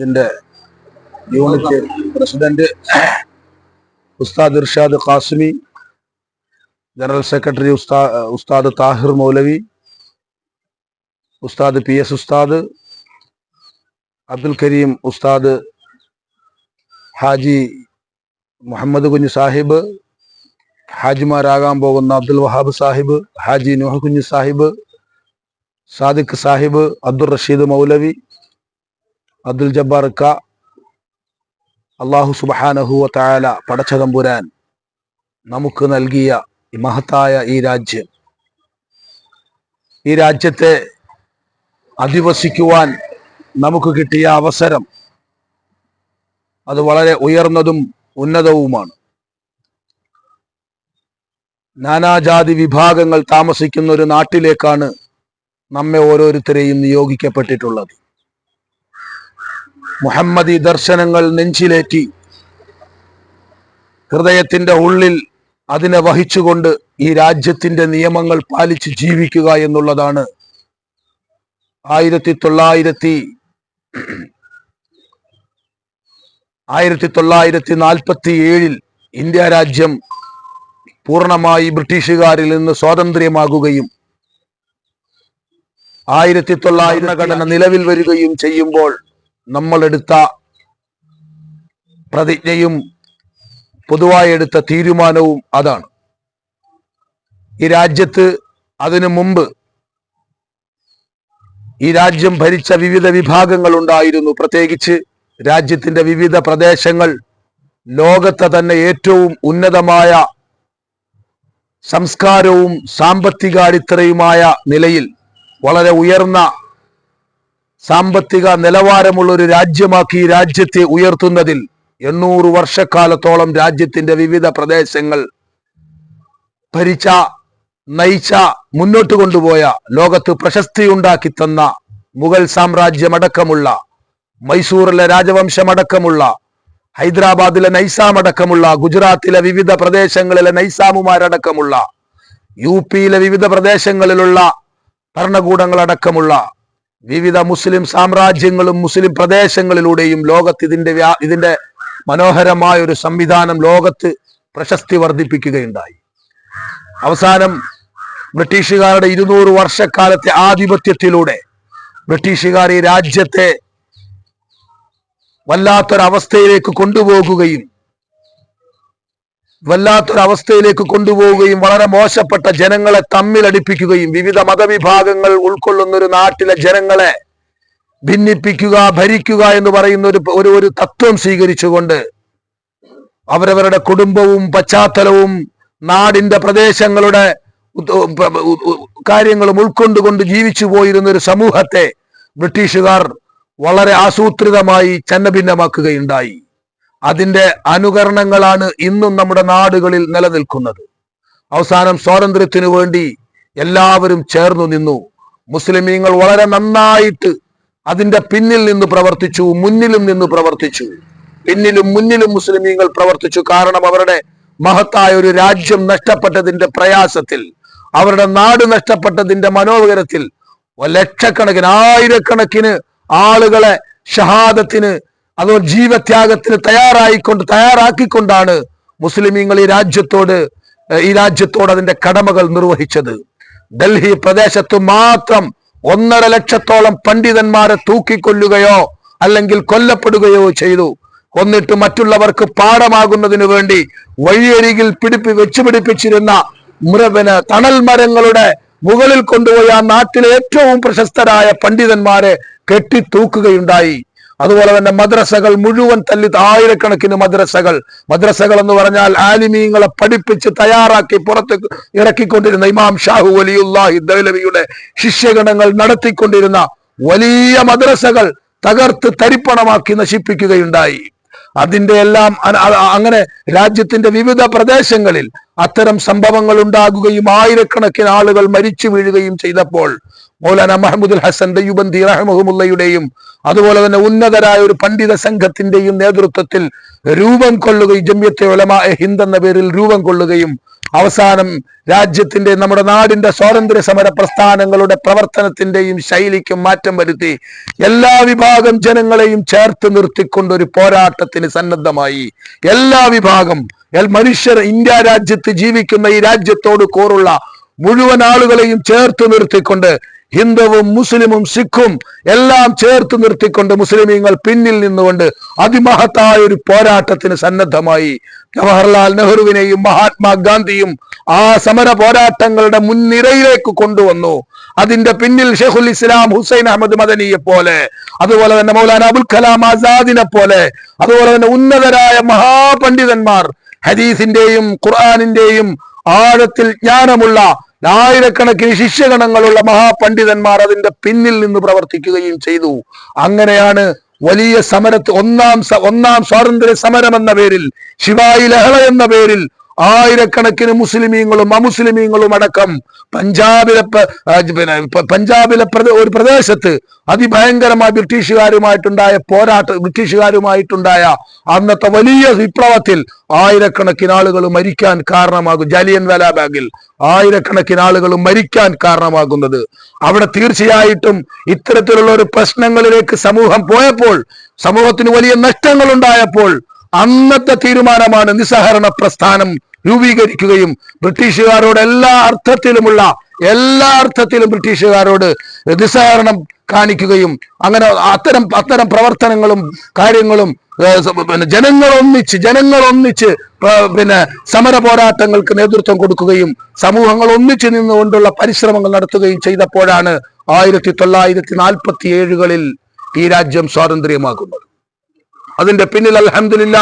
ഇതിന്റെ unit president Ustad Irshad Qasimi general secretary ഉസ്താ ഉസ്താദ് താഹിർ മൗലവി ഉസ്താദ് പി എസ് ഉസ്താദ് അബ്ദുൽ കരീം ഉസ്താദ് ഹാജി മുഹമ്മദ് കുഞ്ഞ് സാഹിബ് ഹാജിമാരാകാൻ പോകുന്ന അബ്ദുൽ വഹാബ് സാഹിബ് ഹാജി നൂഹ് കുഞ്ഞ് സാഹിബ് സാദിഖ് സാഹിബ് അബ്ദുൾ റഷീദ് മൗലവി അബ്ദുൽ ജബ്ബാർ ക. അള്ളാഹു സുബഹാനഹുവ താല പടച്ച തമ്പുരാൻ നമുക്ക് നൽകിയ മഹത്തായ ഈ രാജ്യം ഈ രാജ്യത്തെ അധിവസിക്കുവാൻ നമുക്ക് കിട്ടിയ അവസരം അത് വളരെ ഉയർന്നതും ഉന്നതവുമാണ്. നാനാജാതി വിഭാഗങ്ങൾ താമസിക്കുന്ന ഒരു നാട്ടിലേക്കാണ് നമ്മെ ഓരോരുത്തരെയും നിയോഗിക്കപ്പെട്ടിട്ടുള്ളത്. മുഹമ്മദി ദർശനങ്ങൾ നെഞ്ചിലേറ്റി. ഹൃദയത്തിന്റെ ഉള്ളിൽ അതിനെ വഹിച്ചുകൊണ്ട് ഈ രാജ്യത്തിന്റെ നിയമങ്ങൾ പാലിച്ച് ജീവിക്കുക എന്നുള്ളതാണ് ആയിരത്തി തൊള്ളായിരത്തി ആയിരത്തി തൊള്ളായിരത്തി നാൽപ്പത്തി ഏഴിൽ ഇന്ത്യ രാജ്യം പൂർണമായി ബ്രിട്ടീഷുകാരിൽ നിന്ന് സ്വാതന്ത്ര്യമാകുകയും ആയിരത്തി തൊള്ളായിരം ഘടന നിലവിൽ വരികയും ചെയ്യുമ്പോൾ നമ്മൾ എടുത്ത പ്രതിജ്ഞയും പൊതുവായി എടുത്ത തീരുമാനവും അതാണ്. ഈ രാജ്യത്ത് അതിനു മുമ്പ് ഈ രാജ്യം ഭരിച്ച വിവിധ വിഭാഗങ്ങൾ ഉണ്ടായിരുന്നു. പ്രത്യേകിച്ച് രാജ്യത്തിന്റെ വിവിധ പ്രദേശങ്ങൾ ലോകത്തെ തന്നെ ഏറ്റവും ഉന്നതമായ സംസ്കാരവും സാമ്പത്തികാടിത്തറയുമായ നിലയിൽ വളരെ ഉയർന്ന സാമ്പത്തിക നിലവാരമുള്ള ഒരു രാജ്യമാക്കി രാജ്യത്തെ ഉയർത്തുന്നതിൽ എണ്ണൂറ് വർഷക്കാലത്തോളം രാജ്യത്തിന്റെ വിവിധ പ്രദേശങ്ങൾ ഭരിച്ച നയിച്ച മുന്നോട്ട് കൊണ്ടുപോയ ലോകത്ത് പ്രശസ്തിയുണ്ടാക്കി തന്ന മുഗൾ സാമ്രാജ്യമടക്കമുള്ള മൈസൂറിലെ രാജവംശമടക്കമുള്ള ഹൈദരാബാദിലെ നൈസാം അടക്കമുള്ള ഗുജറാത്തിലെ വിവിധ പ്രദേശങ്ങളിലെ നൈസാമുമാരടക്കമുള്ള യു പിയിലെ വിവിധ പ്രദേശങ്ങളിലുള്ള ഭരണകൂടങ്ങളടക്കമുള്ള വിവിധ മുസ്ലിം സാമ്രാജ്യങ്ങളും മുസ്ലിം പ്രദേശങ്ങളിലൂടെയും ലോകത്ത് ഇതിന്റെ ഇതിന്റെ മനോഹരമായ ഒരു സംവിധാനം ലോകത്ത് പ്രശസ്തി വർദ്ധിപ്പിക്കുകയുണ്ടായി. അവസാനം ബ്രിട്ടീഷുകാരുടെ ഇരുന്നൂറ് വർഷക്കാലത്തെ ആധിപത്യത്തിലൂടെ ബ്രിട്ടീഷുകാർ ഈ രാജ്യത്തെ വല്ലാത്തൊരവസ്ഥയിലേക്ക് കൊണ്ടുപോകുകയും വല്ലാത്തൊരവസ്ഥയിലേക്ക് കൊണ്ടുപോവുകയും വളരെ മോശപ്പെട്ട ജനങ്ങളെ തമ്മിലടിപ്പിക്കുകയും വിവിധ മതവിഭാഗങ്ങൾ ഉൾക്കൊള്ളുന്ന ഒരു നാട്ടിലെ ജനങ്ങളെ ഭിന്നിപ്പിക്കുക ഭരിക്കുക എന്ന് പറയുന്ന ഒരു ഒരു ഒരു തത്വം സ്വീകരിച്ചുകൊണ്ട് അവരവരുടെ കുടുംബവും പശ്ചാത്തലവും നാടിന്റെ പ്രദേശങ്ങളുടെ കാര്യങ്ങളും ഉൾക്കൊണ്ടുകൊണ്ട് ജീവിച്ചു പോയിരുന്ന ഒരു സമൂഹത്തെ ബ്രിട്ടീഷുകാർ വളരെ ആസൂത്രിതമായി ഛന്നഭിന്നമാക്കുകയുണ്ടായി. അതിന്റെ അനുകരണങ്ങളാണ് ഇന്നും നമ്മുടെ നാടുകളിൽ നിലനിൽക്കുന്നത്. അവസാനം സ്വാതന്ത്ര്യത്തിനു വേണ്ടി എല്ലാവരും ചേർന്നു നിന്നു. മുസ്ലിമീങ്ങൾ വളരെ നന്നായിട്ട് അതിന്റെ പിന്നിൽ നിന്ന് പ്രവർത്തിച്ചു മുന്നിലും നിന്ന് പ്രവർത്തിച്ചു. പിന്നിലും മുന്നിലും മുസ്ലിമീങ്ങൾ പ്രവർത്തിച്ചു. കാരണം അവരുടെ മഹത്തായ ഒരു രാജ്യം നഷ്ടപ്പെട്ടതിന്റെ പ്രയാസത്തിൽ അവരുടെ നാട് നഷ്ടപ്പെട്ടതിന്റെ മനോഹരത്തിൽ ലക്ഷക്കണക്കിന് ആയിരക്കണക്കിന് ആളുകളെ ഷഹാദത്തിന് അതോ ജീവത്യാഗത്തിന് തയ്യാറായിക്കൊണ്ട് തയ്യാറാക്കിക്കൊണ്ടാണ് മുസ്ലിമീങ്ങൾ ഈ രാജ്യത്തോട് ഈ രാജ്യത്തോട് അതിന്റെ കടമകൾ നിർവഹിച്ചത്? ഡൽഹി പ്രദേശത്ത് മാത്രം ഒന്നര ലക്ഷത്തോളം പണ്ഡിതന്മാരെ തൂക്കിക്കൊല്ലുകയോ അല്ലെങ്കിൽ കൊല്ലപ്പെടുകയോ ചെയ്തു. കൊന്നിട്ട് മറ്റുള്ളവർക്ക് പാഠമാകുന്നതിനു വേണ്ടി വഴിയരികിൽ പിടിപ്പി വെച്ചു പിടിപ്പിച്ചിരുന്ന മൃഗന് തണൽ മരങ്ങളുടെ മുകളിൽ കൊണ്ടുപോയി ആ നാട്ടിലെ ഏറ്റവും പ്രശസ്തരായ പണ്ഡിതന്മാരെ കെട്ടിത്തൂക്കുകയുണ്ടായി. അതുപോലെ തന്നെ മദ്രസകൾ മുഴുവൻ തല്ലി ആയിരക്കണക്കിന് മദ്രസകൾ. മദ്രസകൾ എന്ന് പറഞ്ഞാൽ ആലിമീങ്ങളെ പഠിപ്പിച്ച് തയ്യാറാക്കി പുറത്ത് ഇറക്കിക്കൊണ്ടിരുന്ന ഇമാം ഷാഹു വലിയുല്ലാഹി ദൗലവിയുടെ ശിഷ്യഗണങ്ങൾ നടത്തിക്കൊണ്ടിരുന്ന വലിയ മദ്രസകൾ തകർത്ത് തരിപ്പണമാക്കി നശിപ്പിക്കുകയുണ്ടായി. അതിന്റെ എല്ലാം അങ്ങനെ രാജ്യത്തിന്റെ വിവിധ പ്രദേശങ്ങളിൽ അത്തരം സംഭവങ്ങൾ ഉണ്ടാകുകയും ആയിരക്കണക്കിന് ആളുകൾ മരിച്ചു വീഴുകയും ചെയ്തപ്പോൾ മൗലാന മഹമ്മദുൽ ഹസൻ ദയ്യുബന്തി റഹ്മുല്ലയുടെയും അതുപോലെ തന്നെ ഉന്നതരായ ഒരു പണ്ഡിത സംഘത്തിന്റെയും നേതൃത്വത്തിൽ രൂപം കൊള്ളുകയും ജമ്യത്തെ ഒലമായ ഹിന്ദ് എന്ന പേരിൽ രൂപം കൊള്ളുകയും അവസാനം രാജ്യത്തിന്റെ നമ്മുടെ നാടിന്റെ സ്വാതന്ത്ര്യ സമര പ്രസ്ഥാനങ്ങളുടെ പ്രവർത്തനത്തിന്റെയും ശൈലിക്കും മാറ്റം വരുത്തി എല്ലാ വിഭാഗം ജനങ്ങളെയും ചേർത്ത് നിർത്തിക്കൊണ്ട് ഒരു പോരാട്ടത്തിന് സന്നദ്ധമായി. എല്ലാ വിഭാഗം മനുഷ്യർ ഇന്ത്യ രാജ്യത്ത് ജീവിക്കുന്ന ഈ രാജ്യത്തോട് കോറുള്ള മുഴുവൻ ആളുകളെയും ചേർത്ത് നിർത്തിക്കൊണ്ട് ഹിന്ദുവും മുസ്ലിമും സിഖും എല്ലാം ചേർത്ത് നിർത്തിക്കൊണ്ട് മുസ്ലിമീങ്ങൾ പിന്നിൽ നിന്നുകൊണ്ട് അതിമഹത്തായ ഒരു പോരാട്ടത്തിന് സന്നദ്ധമായി ജവഹർലാൽ നെഹ്റുവിനെയും മഹാത്മാഗാന്ധിയും ആ സമര പോരാട്ടങ്ങളുടെ മുൻനിരയിലേക്ക് കൊണ്ടുവന്നു. അതിന്റെ പിന്നിൽ ഷെഹുൽ ഇസ്ലാം ഹുസൈൻ അഹമ്മദ് മദനിയെ പോലെ അതുപോലെ തന്നെ മൗലാന അബുൽ കലാം ആസാദിനെ പോലെ അതുപോലെ തന്നെ ഉന്നതരായ മഹാപണ്ഡിതന്മാർ ഹദീസിന്റെയും ഖുർആാനിന്റെയും ആഴത്തിൽ ജ്ഞാനമുള്ള ആയിരക്കണക്കിന് ശിഷ്യഗണങ്ങളുള്ള മഹാപണ്ഡിതന്മാർ അതിന്റെ പിന്നിൽ നിന്ന് പ്രവർത്തിക്കുകയും ചെയ്തു. അങ്ങനെയാണ് വലിയ സമരത്ത് ഒന്നാം ഒന്നാം സ്വാതന്ത്ര്യ സമരം എന്ന പേരിൽ ശിവായി ലഹള എന്ന പേരിൽ ആയിരക്കണക്കിന് മുസ്ലിമീങ്ങളും അമുസ്ലിമീങ്ങളും അടക്കം പഞ്ചാബിലെ പിന്നെ പഞ്ചാബിലെ ഒരു പ്രദേശത്ത് അതിഭയങ്കരമായ ബ്രിട്ടീഷുകാരുമായിട്ടുണ്ടായ പോരാട്ട ബ്രിട്ടീഷുകാരുമായിട്ടുണ്ടായ അന്നത്തെ വലിയ വിപ്ലവത്തിൽ ആയിരക്കണക്കിന് ആളുകൾ മരിക്കാൻ കാരണമാകും. ജാലിയൻ വാലാബാഗിൽ ആയിരക്കണക്കിന് ആളുകൾ മരിക്കാൻ കാരണമാകുന്നത്. അവിടെ തീർച്ചയായിട്ടും ഇത്തരത്തിലുള്ള ഒരു പ്രശ്നങ്ങളിലേക്ക് സമൂഹം പോയപ്പോൾ സമൂഹത്തിന് വലിയ നഷ്ടങ്ങൾ ഉണ്ടായപ്പോൾ അന്നത്തെ തീരുമാനമാണ് നിസ്സഹരണ പ്രസ്ഥാനം രൂപീകരിക്കുകയും ബ്രിട്ടീഷുകാരോട് എല്ലാ അർത്ഥത്തിലുമുള്ള എല്ലാ അർത്ഥത്തിലും ബ്രിട്ടീഷുകാരോട് നിസ്സഹകരണം കാണിക്കുകയും അങ്ങനെ അത്തരം അത്തരം പ്രവർത്തനങ്ങളും കാര്യങ്ങളും പിന്നെ ജനങ്ങൾ ഒന്നിച്ച് പിന്നെ സമര പോരാട്ടങ്ങൾക്ക് നേതൃത്വം കൊടുക്കുകയും സമൂഹങ്ങൾ ഒന്നിച്ചു നിന്നുകൊണ്ടുള്ള പരിശ്രമങ്ങൾ നടത്തുകയും ചെയ്തപ്പോഴാണ് ആയിരത്തി തൊള്ളായിരത്തി നാൽപ്പത്തി ഏഴുകളിൽ ഈ രാജ്യം സ്വാതന്ത്ര്യമാകുന്നത്. അതിന്റെ പിന്നിൽ അൽഹംദുലില്ല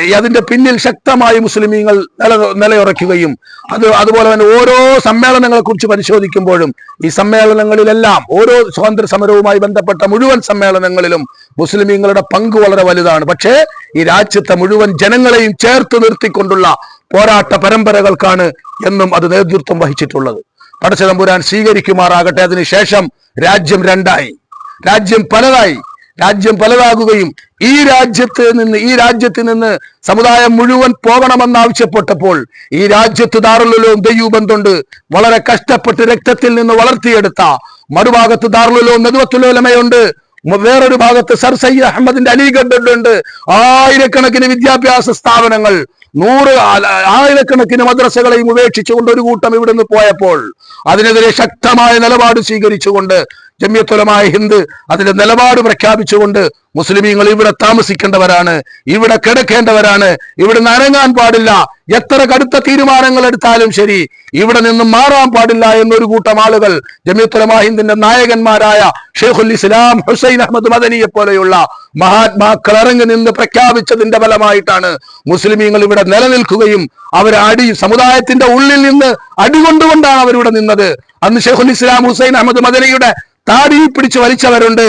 അതിന്റെ പിന്നിൽ ശക്തമായി മുസ്ലിമീങ്ങൾ നില നിലയുറയ്ക്കുകയും അത് അതുപോലെ തന്നെ ഓരോ സമ്മേളനങ്ങളെ കുറിച്ച് പരിശോധിക്കുമ്പോഴും ഈ സമ്മേളനങ്ങളിലെല്ലാം ഓരോ സ്വാതന്ത്ര്യ സമരവുമായി ബന്ധപ്പെട്ട മുഴുവൻ സമ്മേളനങ്ങളിലും മുസ്ലിമീങ്ങളുടെ പങ്ക് വളരെ വലുതാണ്. പക്ഷേ ഈ രാജ്യത്തെ മുഴുവൻ ജനങ്ങളെയും ചേർത്ത് നിർത്തിക്കൊണ്ടുള്ള പോരാട്ട പരമ്പരകൾക്കാണ് എന്നും അത് നേതൃത്വം വഹിച്ചിട്ടുള്ളത്. പടച്ചതമ്പുരാൻ സ്വീകരിക്കുമാറാകട്ടെ. അതിനുശേഷം രാജ്യം രണ്ടായി. രാജ്യം പലതായി. രാജ്യം പലതാകുകയും ഈ രാജ്യത്ത് നിന്ന് ഈ രാജ്യത്ത് നിന്ന് സമുദായം മുഴുവൻ പോകണമെന്നാവശ്യപ്പെട്ടപ്പോൾ ഈ രാജ്യത്ത് ദാറുലും ദയ്യൂബന്ധുണ്ട് വളരെ കഷ്ടപ്പെട്ട് രക്തത്തിൽ നിന്ന് വളർത്തിയെടുത്ത മറുഭാഗത്ത് ദാറുലോം നെതുവത്തുലോലമയുണ്ട് വേറൊരു ഭാഗത്ത് സർ സയ്യിദ് അഹമ്മദിന്റെ അലിഗഡ് ഉണ്ട് ആയിരക്കണക്കിന് വിദ്യാഭ്യാസ സ്ഥാപനങ്ങൾ നൂറ് ആയിരക്കണക്കിന് മദ്രസകളെയും ഉപേക്ഷിച്ചുകൊണ്ട് ഒരു കൂട്ടം ഇവിടുന്ന് പോയപ്പോൾ അതിനെതിരെ ശക്തമായ നിലപാട് സ്വീകരിച്ചുകൊണ്ട് ജമ്യത്തുലമായ ഹിന്ദ് അതിന്റെ നിലപാട് പ്രഖ്യാപിച്ചുകൊണ്ട് മുസ്ലിമീങ്ങൾ ഇവിടെ താമസിക്കേണ്ടവരാണ് ഇവിടെ കിടക്കേണ്ടവരാണ് ഇവിടെ നനങ്ങാൻ പാടില്ല. എത്ര കടുത്ത തീരുമാനങ്ങൾ എടുത്താലും ശരി ഇവിടെ നിന്നും മാറാൻ പാടില്ല എന്നൊരു കൂട്ടം ആളുകൾ ജമ്യത്തുലമായ ഹിന്ദിന്റെ നായകന്മാരായ ഷെയ്ഖുൽ ഇസ്ലാം ഹുസൈൻ അഹമ്മദ് മദനിയെ പോലെയുള്ള മഹാത്മാക്കൾ ഇറങ്ങി നിന്ന് പ്രഖ്യാപിച്ചതിന്റെ ഫലമായിട്ടാണ് മുസ്ലിമീങ്ങൾ ഇവിടെ നിലനിൽക്കുകയും അവർ അടി സമുദായത്തിന്റെ ഉള്ളിൽ നിന്ന് അടികൊണ്ടുകൊണ്ടാണ് അവരിവിടെ നിന്നത്. അന്ന് ഷെയ്ഖുൽ ഇസ്ലാം ഹുസൈൻ അഹമ്മദ് മദനിയുടെ താടിയിൽ പിടിച്ച് വലിച്ചവരുണ്ട്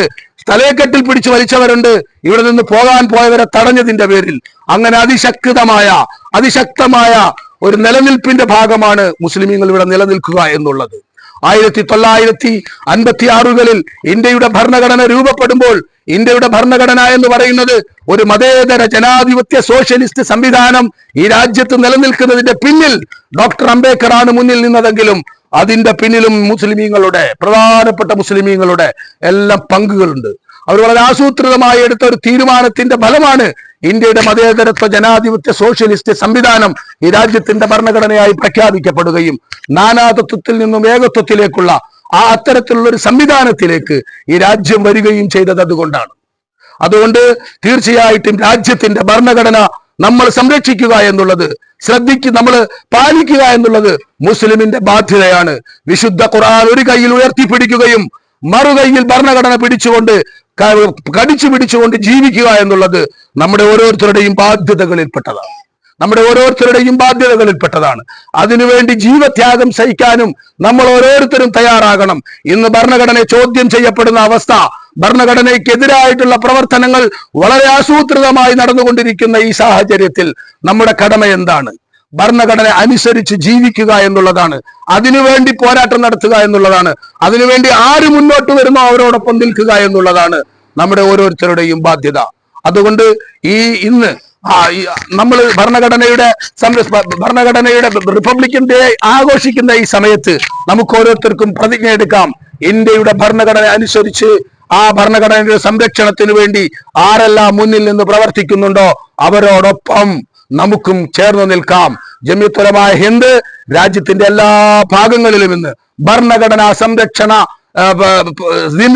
തലയക്കെട്ടിൽ പിടിച്ച് വലിച്ചവരുണ്ട്. ഇവിടെ നിന്ന് പോകാൻ പോയവരെ തടഞ്ഞതിന്റെ പേരിൽ. അങ്ങനെ അതിശക്തമായ അതിശക്തമായ ഒരു നിലനിൽപ്പിന്റെ ഭാഗമാണ് മുസ്ലിമീങ്ങൾ ഇവിടെ നിലനിൽക്കുക എന്നുള്ളത്. ആയിരത്തി തൊള്ളായിരത്തി അൻപത്തി ആറുകളിൽ ഇന്ത്യയുടെ ഭരണഘടന രൂപപ്പെടുമ്പോൾ ഇന്ത്യയുടെ ഭരണഘടന എന്ന് പറയുന്നത് ഒരു മതേതര ജനാധിപത്യ സോഷ്യലിസ്റ്റ് സംവിധാനം ഈ രാജ്യത്ത് നിലനിൽക്കുന്നതിന്റെ പിന്നിൽ ഡോക്ടർ അംബേദ്കർ ആണ് മുന്നിൽ നിന്നതെങ്കിലും അതിന്റെ പിന്നിലും മുസ്ലിമീങ്ങളുടെ പ്രധാനപ്പെട്ട മുസ്ലിമീങ്ങളുടെ എല്ലാം പങ്കുകളുണ്ട്. അവർ വളരെ ആസൂത്രിതമായി എടുത്ത ഒരു തീരുമാനത്തിന്റെ ഫലമാണ് ഇന്ത്യയുടെ മതേതരത്വ ജനാധിപത്യ സോഷ്യലിസ്റ്റ് സംവിധാനം ഈ രാജ്യത്തിന്റെ ഭരണഘടനയായി പ്രഖ്യാപിക്കപ്പെടുകയും നാനാതത്വത്തിൽ നിന്നും ഏകത്വത്തിലേക്കുള്ള ആ അത്തരത്തിലുള്ള ഒരു സംവിധാനത്തിലേക്ക് ഈ രാജ്യം വരികയും ചെയ്തത് അതുകൊണ്ടാണ്. അതുകൊണ്ട് തീർച്ചയായിട്ടും രാജ്യത്തിന്റെ ഭരണഘടന നമ്മൾ സംരക്ഷിക്കുക എന്നുള്ളത് ശ്രദ്ധിക്ക് നമ്മൾ പാലിക്കുക എന്നുള്ളത് മുസ്ലിമിന്റെ ബാധ്യതയാണ്. വിശുദ്ധ ഖുർആൻ ഒരു കയ്യിൽ ഉയർത്തിപ്പിടിക്കുകയും മറുകൈയിൽ ഭരണഘടന പിടിച്ചുകൊണ്ട് കടിച്ചു പിടിച്ചുകൊണ്ട് ജീവിക്കുക എന്നുള്ളത് നമ്മുടെ ഓരോരുത്തരുടെയും ബാധ്യതകളിൽപ്പെട്ടതാണ്. നമ്മുടെ ഓരോരുത്തരുടെയും ബാധ്യതകളിൽപ്പെട്ടതാണ്. അതിനുവേണ്ടി ജീവത്യാഗം സഹിക്കാനും നമ്മൾ ഓരോരുത്തരും തയ്യാറാകണം. ഇന്ന് ഭരണഘടന ചോദ്യം ചെയ്യപ്പെടുന്ന അവസ്ഥ ഭരണഘടനയ്ക്കെതിരായിട്ടുള്ള പ്രവർത്തനങ്ങൾ വളരെ ആസൂത്രിതമായി നടന്നുകൊണ്ടിരിക്കുന്ന ഈ സാഹചര്യത്തിൽ നമ്മുടെ കടമ എന്താണ്? ഭരണഘടന അനുസരിച്ച് ജീവിക്കുക എന്നുള്ളതാണ്. അതിനുവേണ്ടി പോരാട്ടം നടത്തുക എന്നുള്ളതാണ്. അതിനുവേണ്ടി ആര് മുന്നോട്ട് വരുന്നോ അവരോടൊപ്പം നിൽക്കുക എന്നുള്ളതാണ് നമ്മുടെ ഓരോരുത്തരുടെയും ബാധ്യത. അതുകൊണ്ട് ഈ ഇന്ന് നമ്മൾ ഭരണഘടനയുടെ ഭരണഘടനയുടെ റിപ്പബ്ലിക്കൻ ഡേ ആഘോഷിക്കുന്ന ഈ സമയത്ത് നമുക്ക് ഓരോരുത്തർക്കും പ്രതിജ്ഞ എടുക്കാം ഇന്ത്യയുടെ ഭരണഘടന അനുസരിച്ച് ആ ഭരണഘടനയുടെ സംരക്ഷണത്തിന് വേണ്ടി ആരെല്ലാം മുന്നിൽ നിന്ന് പ്രവർത്തിക്കുന്നുണ്ടോ അവരോടൊപ്പം നമുക്കും ചേർന്ന് നിൽക്കാം. ജമ്യത്വരമായ ഹിന്ദ് രാജ്യത്തിന്റെ എല്ലാ ഭാഗങ്ങളിലും ഇന്ന് ഭരണഘടനാ സംരക്ഷണ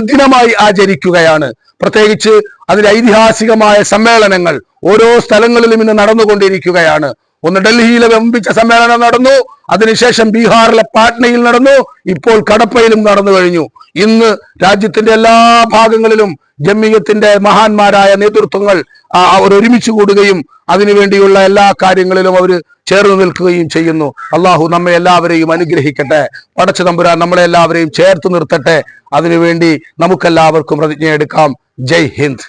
ദിനമായി ആചരിക്കുകയാണ്. പ്രത്യേകിച്ച് അതിന്റെ ഐതിഹാസികമായ സമ്മേളനങ്ങൾ ഓരോ സ്ഥലങ്ങളിലും ഇന്ന് നടന്നുകൊണ്ടിരിക്കുകയാണ്. ഒന്ന് ഡൽഹിയിലെ വമ്പിച്ച സമ്മേളനം നടന്നു. അതിനുശേഷം ബീഹാറിലെ പാട്നയിൽ നടന്നു. ഇപ്പോൾ കടപ്പയിലും നടന്നു കഴിഞ്ഞു. ഇന്ന് രാജ്യത്തിന്റെ എല്ലാ ഭാഗങ്ങളിലും ജമ്മിയത്തിന്റെ മഹാന്മാരായ നേതൃത്വങ്ങൾ അവർ ഒരുമിച്ച് കൂടുകയും അതിനുവേണ്ടിയുള്ള എല്ലാ കാര്യങ്ങളിലും അവർ ചേർന്ന് നിൽക്കുകയും ചെയ്യുന്നു. അള്ളാഹു നമ്മെ എല്ലാവരെയും അനുഗ്രഹിക്കട്ടെ. പടച്ചു തമ്പുരാൻ നമ്മളെ എല്ലാവരെയും ചേർത്ത് നിർത്തട്ടെ. അതിനുവേണ്ടി നമുക്കെല്ലാവർക്കും പ്രതിജ്ഞ എടുക്കാം ജയ് ഹിന്ദ്.